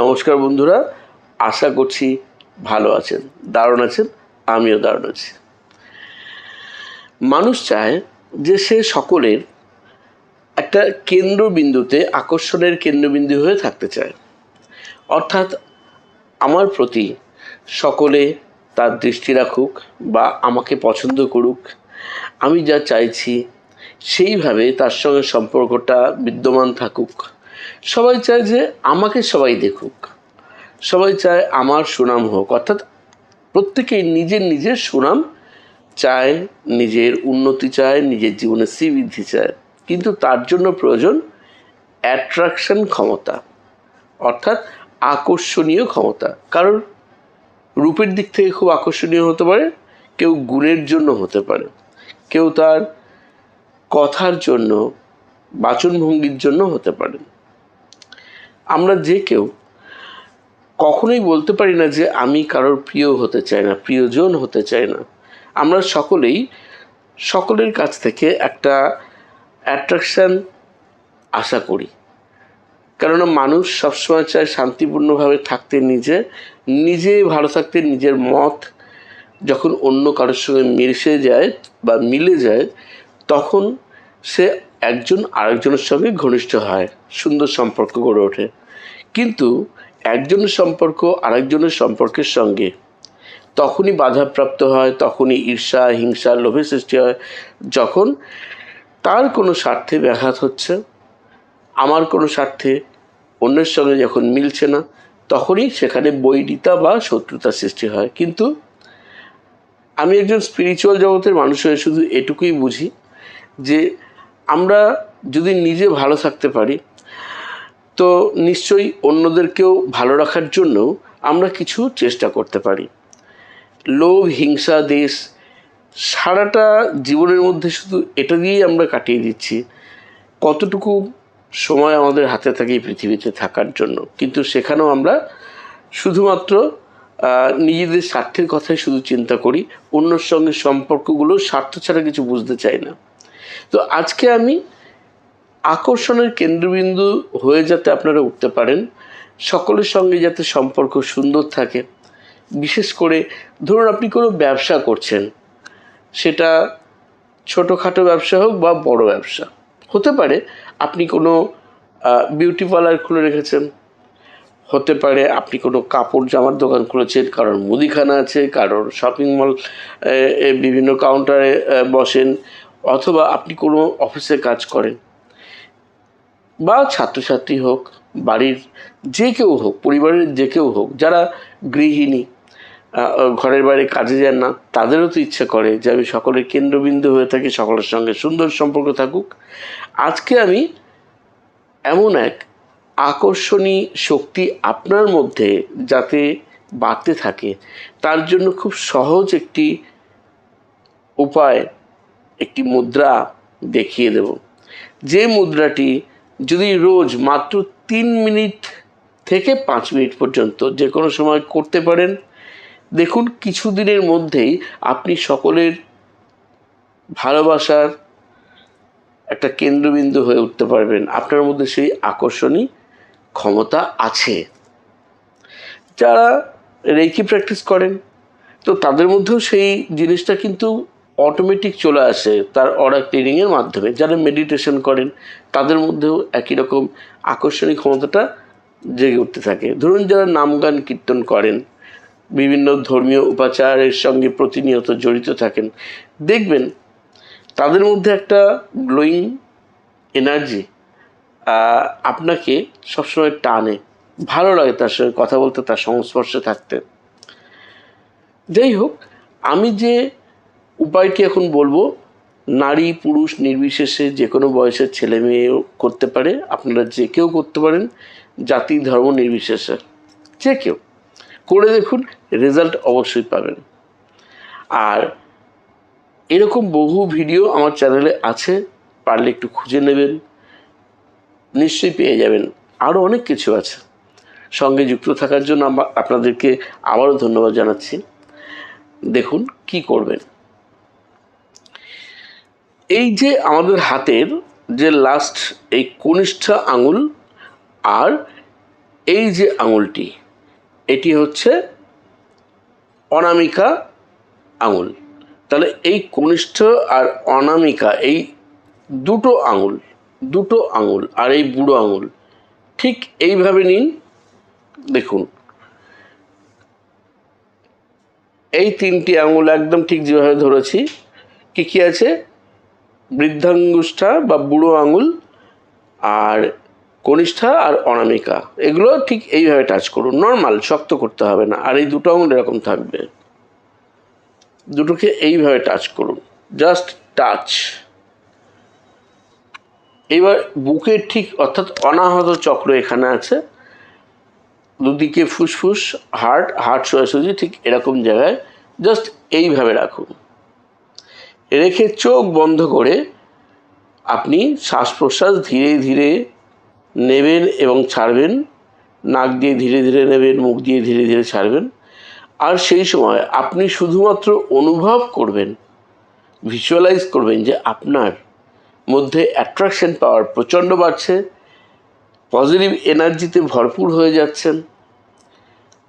নমস্কার বন্ধুরা, আশা করছি ভালো আছেন, দারুণ আছেন, আমিও দারুণ আছি। মানুষ চায় যে সে সকলের একটা কেন্দ্রবিন্দুতে, আকর্ষণের কেন্দ্রবিন্দু হয়ে থাকতে চায়। অর্থাৎ আমার প্রতি সকলে তার দৃষ্টি রাখুক বা আমাকে পছন্দ করুক, আমি যা চাইছি সেইভাবে তার সঙ্গে সম্পর্কটা বিদ্যমান থাকুক। সবাই চায় যে আমাকে সবাই দেখুক। সবাই চায় আমার সুনাম হোক। অর্থাৎ প্রত্যেকেই নিজের নিজের সুনাম চায়, নিজের উন্নতি চায়, নিজের জীবনে শ্রীবৃদ্ধি চায়। কিন্তু তার জন্য প্রয়োজন অ্যাট্রাকশন ক্ষমতা। অর্থাৎ আকর্ষণীয় ক্ষমতা। কারণ রূপের দিক থেকে খুব আকর্ষণীয় হতে পারে, কেউ গুণের জন্য হতে পারে। কেউ তার কথার জন্য, বাচনভঙ্গির জন্য হতে পারে। আমরা যে কেউ কখনোই বলতে পারি না যে আমি কারোর প্রিয় হতে চাই না, প্রিয়জন হতে চাই না। আমরা সকলেই সকলের কাছ থেকে একটা অ্যাট্রাকশান আশা করি। কেননা মানুষ সবসময় চায় শান্তিপূর্ণভাবে থাকতে নিজে নিজে ভালো থাকতে নিজের মত। যখন অন্য কারোর সঙ্গে মিশে যায় বা মিলে যায়, তখন সে একজন আরেকজনের সঙ্গে ঘনিষ্ঠ হয়, সুন্দর সম্পর্ক গড়ে ওঠে। কিন্তু একজনের সম্পর্ক আরেকজনের সম্পর্কের সঙ্গে। তখনই বাধাপ্রাপ্ত হয়, তখনই ঈর্ষা, হিংসা, লোভের সৃষ্টি হয়। যখন তার কোনো স্বার্থে ব্যাঘাত হচ্ছে, আমার কোনো স্বার্থে অন্যের সঙ্গে যখন মিলছে না, তখনই সেখানে বৈরিতা বা শত্রুতার সৃষ্টি হয়। কিন্তু আমি একজন স্পিরিচুয়াল জগতের মানুষ হয়ে শুধু এটুকুই বুঝি যে আমরা যদি নিজে ভালো থাকতে পারি, তো নিশ্চয়ই অন্যদেরকেও ভালো রাখার জন্য আমরা কিছু চেষ্টা করতে পারি। লোভ, হিংসা, দেশ, সারাটা জীবনের মধ্যে শুধু এটা দিয়েই আমরা কাটিয়ে দিচ্ছি, কতটুকু সময় আমাদের হাতে থাকে পৃথিবীতে থাকার জন্য। কিন্তু সেখানেও আমরা শুধুমাত্র নিজেদের স্বার্থের কথাই শুধু চিন্তা করি, অন্যর সঙ্গে সম্পর্কগুলো স্বার্থ ছাড়া কিছু বুঝতে চাই না। তো আজকে আমি আকর্ষণের কেন্দ্রবিন্দু হয়ে যাতে আপনারা উঠতে পারেন, সকলের সঙ্গে যাতে সম্পর্ক সুন্দর থাকে, বিশেষ করে ধরুন আপনি কোনো ব্যবসা করছেন, সেটা ছোটোখাটো ব্যবসা হোক বা বড় ব্যবসা, হতে পারে আপনি কোনো বিউটি পার্লার খুলে রেখেছেন, হতে পারে আপনি কোনো কাপড় জামার দোকান খুলেছেন, কারোর মুদিখানা আছে, কারোর শপিং মল বিভিন্ন কাউন্টারে বসেন অথবা আপনি কোনো অফিসে কাজ করেন বা ছাত্রছাত্রী হোক, বাড়ির যে কেউ হোক, পরিবারের যে কেউ হোক, যারা গৃহিণী ঘরের বাইরে কাজে যান না, তাদেরও তো ইচ্ছে করে যে আমি সকলের কেন্দ্রবিন্দু হয়ে থাকি, সকলের সঙ্গে সুন্দর সম্পর্ক থাকুক। আজকে আমি এমন এক আকর্ষণী শক্তি আপনার মধ্যে যাতে বাড়তে থাকে, তার জন্য খুব সহজ একটি উপায় একটি মুদ্রা দেখিয়ে দেব। যে মুদ্রাটি যদি রোজ মাত্র তিন মিনিট থেকে পাঁচ মিনিট পর্যন্ত যে কোনো সময় করতে পারেন, দেখুন কিছুদিনের মধ্যেই আপনি সকলের ভালোবাসার একটা কেন্দ্রবিন্দু হয়ে উঠতে পারবেন। আপনার মধ্যে সেই আকর্ষণী ক্ষমতা আছে। যারা রেকি প্র্যাকটিস করেন, তো তাদের মধ্যেও সেই জিনিসটা কিন্তু অটোমেটিক চলে আসে তার অরা ট্রেনিংয়ের মাধ্যমে। যারা মেডিটেশন করেন, তাদের মধ্যেও একই রকম আকর্ষণীয় ক্ষমতাটা জেগে উঠতে থাকে। ধরুন যারা নাম গান কীর্তন করেন, বিভিন্ন ধর্মীয় উপাচারের সঙ্গে প্রতিনিয়ত জড়িত থাকেন, দেখবেন তাদের মধ্যে একটা গ্লোয়িং এনার্জি আপনাকে সবসময় টানে। ভালো লাগে তার সঙ্গে কথা বলতে, তার সংস্পর্শে থাকতে। যাই হোক, আমি যে উপায়টি এখন বলব? নারী, পুরুষ নির্বিশেষে যে কোনো বয়সের ছেলে মেয়েও করতে পারে। আপনারা যে কেউ করতে পারেন। জাতি, ধর্ম নির্বিশেষে যে কেউ। করে দেখুন, রেজাল্ট অবশ্যই পাবেন। আর এরকম বহু ভিডিও আমার চ্যানেলে আছে। পারলে একটু খুঁজে নেবেন। নিশ্চয়ই পেয়ে যাবেন। আরও অনেক কিছু আছে। সঙ্গে যুক্ত থাকার জন্য আপনাদেরকে আবারও ধন্যবাদ জানাচ্ছি। দেখুন, কি করবেন। এই যে আমাদের হাতের যে লাস্ট এই কনিষ্ঠ আঙুল আর এই যে আঙুলটি, এটি হচ্ছে অনামিকা আঙুল। তাহলে এই কনিষ্ঠ আর অনামিকা, এই দুটো আঙুল দুটো আঙুল আর এই বুড়ো আঙুল, ঠিক এইভাবে নিন। দেখুন, এই তিনটি আঙুল একদম ঠিক যেভাবে ধরেছি, কী কী আছে? বৃদ্ধাঙ্গুষ্ঠা বা বুড়ো আঙুল আর কনিষ্ঠা আর অনামিকা, এগুলো ঠিক এইভাবে টাচ করুন। নর্মাল শক্ত করতে হবে না। আর এই দুটো আঙুল এরকম থাকবে। দুটোকে এইভাবে টাচ করুন। জাস্ট টাচ এবার বুকের ঠিক, অর্থাৎ অনাহত চক্র এখানে আছে। দুদিকে ফুসফুস হার্ট হার্ট সোজাসুজি ঠিক এরকম জায়গায়। জাস্ট এইভাবে রাখুন। রেখে চোখ বন্ধ করে আপনি শ্বাস প্রশ্বাস ধীরে ধীরে নেবেন এবং ছাড়বেন, নাক দিয়ে ধীরে ধীরে নেবেন, মুখ দিয়ে ধীরে ধীরে ছাড়বেন। আর সেই সময় আপনি শুধুমাত্র অনুভব করবেন ভিজুয়ালাইজ করবেন যে আপনার মধ্যে অ্যাট্রাকশন পাওয়ার প্রচণ্ড বাড়ছে পজিটিভ এনার্জিতে ভরপুর হয়ে যাচ্ছেন,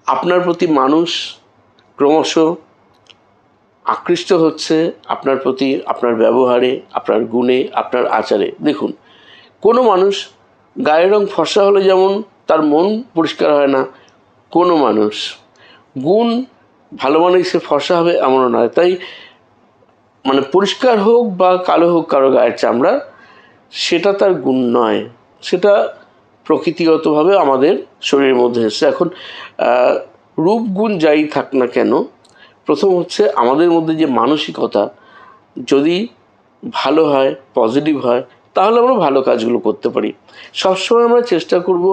আপনার প্রতি মানুষ ক্রমশ আকৃষ্ট হচ্ছে আপনার প্রতি, আপনার ব্যবহারে, আপনার গুণে, আপনার আচারে। দেখুন, কোনো মানুষ গায়ের রং ফর্সা হলে যেমন তার মন পরিষ্কার হয় না, কোনো মানুষ গুণ ভালো মানেই সে ফর্সা হবে এমনও নয়। তাই মানে পরিষ্কার হোক বা কালো হোক কারও গায়ের চামড়া, সেটা তার গুণ নয়। সেটা প্রকৃতিগতভাবে আমাদের শরীরের মধ্যে এসছে। এখন রূপ গুণ যাই থাক না কেন প্রথম হচ্ছে আমাদের মধ্যে যে মানসিকতা, যদি ভালো হয় পজিটিভ হয়, তাহলে আমরা ভালো কাজগুলো করতে পারি। সবসময় আমরা চেষ্টা করব,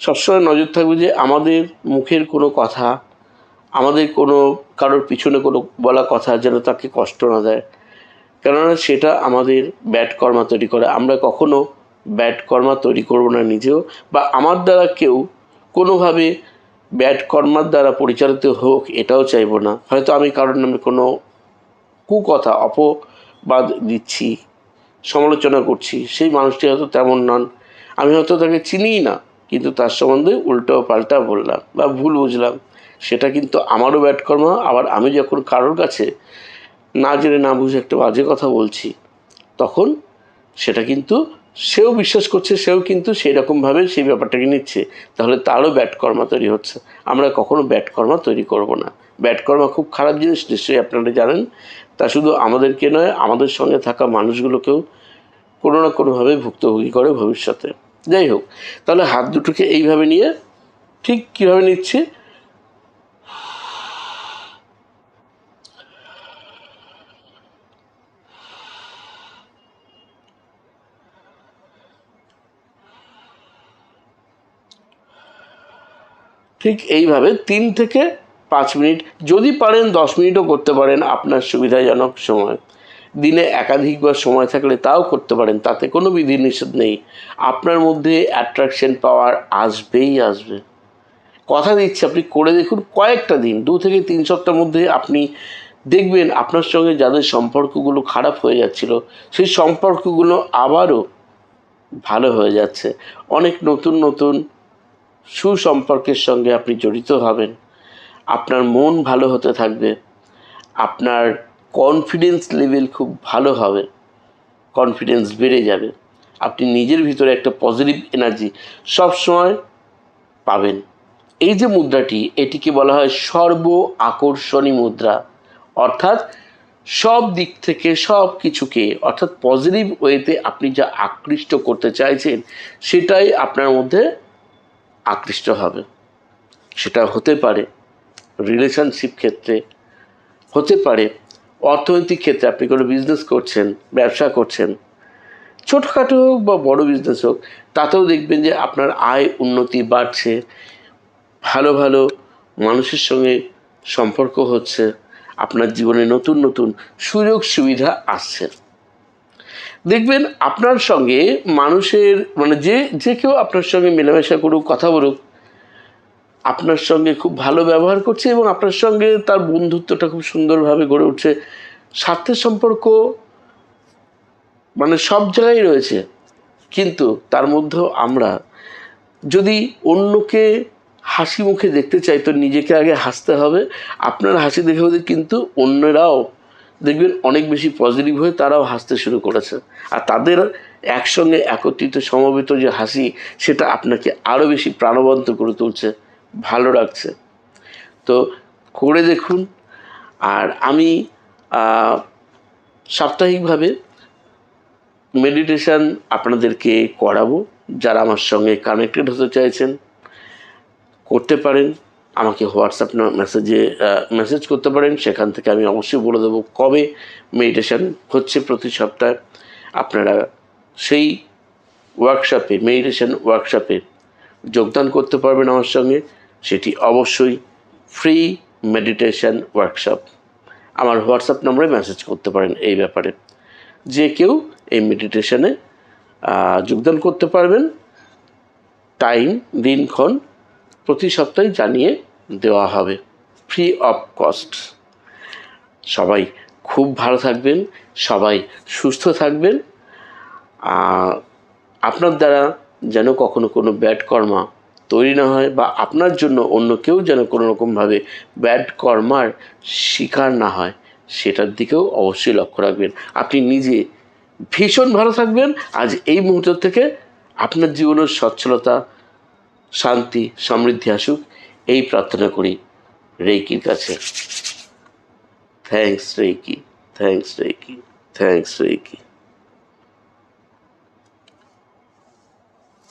সবসময় নজর থাকবে যে আমাদের মুখের কোনো কথা, আমাদের কোনো, কারোর পিছনে কোনো বলা কথা যেন তাকে কষ্ট না দেয়। কেননা সেটা আমাদের ব্যাড কর্মা তৈরি করে। আমরা কখনো ব্যাড কর্মা তৈরি করব না নিজেও, বা আমার দ্বারা কেউ কোনোভাবে ব্যাড কর্মার দ্বারা পরিচালিত হোক, এটাও চাইব না। হয়তো আমি কারোর নামে কোনো কুকথা, অপবাদ দিচ্ছি, সমালোচনা করছি, সেই মানুষটি হয়তো তেমন নন। আমি হয়তো তাকে চিনিই না, কিন্তু তার সম্বন্ধে উল্টো পাল্টা বললাম বা ভুল বুঝলাম। সেটা কিন্তু আমারও ব্যাড কর্ম, আবার আমি যখন কারোর কাছে না জেনে না বুঝে একটা বাজে কথা বলছি, তখন সেটা কিন্তু সেও বিশ্বাস করছে, সেও কিন্তু সেই রকমভাবে সেই ব্যাপারটাকে নিচ্ছে। তাহলে তারও ব্যাড কর্মা তৈরি হচ্ছে। আমরা কখনো ব্যাড কর্মা তৈরি করব না। ব্যাড কর্মা খুব খারাপ জিনিস, নিশ্চয়ই আপনারা জানেন। তা শুধু আমাদেরকে নয়, আমাদের সঙ্গে থাকা মানুষগুলোকেও কোনো না কোনোভাবে ভুক্তভোগী করে ভবিষ্যতে। যাই হোক, তাহলে হাত দুটোকে এইভাবে নিয়ে ঠিক কীভাবে নিচ্ছি ঠিক এইভাবে তিন থেকে পাঁচ মিনিট, যদি পারেন দশ মিনিটও করতে পারেন আপনার সুবিধাজনক সময়। দিনে একাধিকবার সময় থাকলে তাও করতে পারেন, তাতে কোনো বিধি নিষেধ নেই। আপনার মধ্যে অ্যাট্রাকশন পাওয়ার আসবেই আসবে। কথা দিচ্ছি, আপনি করে দেখুন কয়েকটা দিন, দু থেকে তিন সপ্তাহের মধ্যে আপনি দেখবেন আপনার সঙ্গে যাদের সম্পর্কগুলো খারাপ হয়ে যাচ্ছিল, সেই সম্পর্কগুলো আবারও ভালো হয়ে যাচ্ছে। অনেক নতুন নতুন সুসম্পর্কের সঙ্গে আপনি জড়িত হবেন। আপনার মন ভালো হতে থাকবে। আপনার কনফিডেন্স লেভেল খুব ভালো হবে। কনফিডেন্স বেড়ে যাবে। আপনি নিজের ভিতরে একটা পজিটিভ এনার্জি সবসময় পাবেন। এই যে মুদ্রাটি, এটিকে বলা হয় সর্ব আকর্ষণী মুদ্রা। অর্থাৎ সব দিক থেকে সব কিছুকে অর্থাৎ পজিটিভ ওয়েতে আপনি যা আকৃষ্ট করতে চাইছেন, সেটাই আপনার মধ্যে আকৃষ্ট হবে। সেটা হতে পারে রিলেশনশিপ ক্ষেত্রে, হতে পারে অর্থনৈতিক ক্ষেত্রে। আপনি কোনো বিজনেস করছেন, ব্যবসা করছেন, ছোটোখাটো হোক বা বড় বিজনেস হোক, তাতেও দেখবেন যে আপনার আয় উন্নতি বাড়ছে, ভালো ভালো মানুষের সঙ্গে সম্পর্ক হচ্ছে, আপনার জীবনে নতুন নতুন সুযোগ সুবিধা আসছে। দেখবেন আপনার সঙ্গে মানুষের মানে যে যে কেউ আপনার সঙ্গে মেলামেশা করুক, কথা বলুক, আপনার সঙ্গে খুব ভালো ব্যবহার করছে এবং আপনার সঙ্গে তার বন্ধুত্বটা খুব সুন্দরভাবে গড়ে উঠছে। স্বার্থের সম্পর্ক মানে সব জায়গায় রয়েছে। কিন্তু তার মধ্যেও আমরা যদি অন্যকে হাসি মুখে দেখতে চাই, তো নিজেকে আগে হাসতে হবে। আপনার হাসি দেখে কিন্তু অন্যরাও দেখবেন অনেক বেশি পজিটিভ হয়ে তারাও হাসতে শুরু করেছে। আর তাদের একসঙ্গে একত্রিত সমবেত যে হাসি, সেটা আপনাকে আরও বেশি প্রাণবন্ত করে তুলছে, ভালো রাখছে। তো করে দেখুন। আর আমি সাপ্তাহিকভাবে মেডিটেশান আপনাদেরকে করাবো। যারা আমার সঙ্গে কানেক্টেড হতে চাইছেন, করতে পারেন। আমাকে হোয়াটসঅ্যাপ মেসেজে মেসেজ করতে পারেন। সেখান থেকে আমি অবশ্যই বলে দেবো কবে মেডিটেশান হচ্ছে প্রতি সপ্তাহে। আপনারা সেই ওয়ার্কশপে মেডিটেশান ওয়ার্কশপে যোগদান করতে পারবেন আমার সঙ্গে। সেটি অবশ্যই ফ্রি মেডিটেশান ওয়ার্কশপ আমার হোয়াটসঅ্যাপ নম্বরে মেসেজ করতে পারেন এই ব্যাপারে। যে কেউ এই মেডিটেশানে যোগদান করতে পারবেন। টাইম দিনক্ষণ প্রতি সপ্তাহে জানিয়ে দেওয়া হবে। ফ্রি অফ কস্ট সবাই খুব ভালো থাকবেন, সবাই সুস্থ থাকবেন। আপনার দ্বারা যেন কখনো কোনো ব্যাড কর্মা তৈরি না হয় বা আপনার জন্য অন্য কেউ যেন কোনো রকমভাবে ব্যাড কর্মার শিকার না হয়, সেটার দিকেও অবশ্যই লক্ষ্য রাখবেন। আপনি নিজে ভীষণ ভালো থাকবেন। আজ এই মুহূর্ত থেকে আপনার জীবনের সচ্ছলতা শান্তি সমৃদ্ধি আসুক এই প্রার্থনা করি রেকির কাছে। Thanks reiki thanks reiki thanks reiki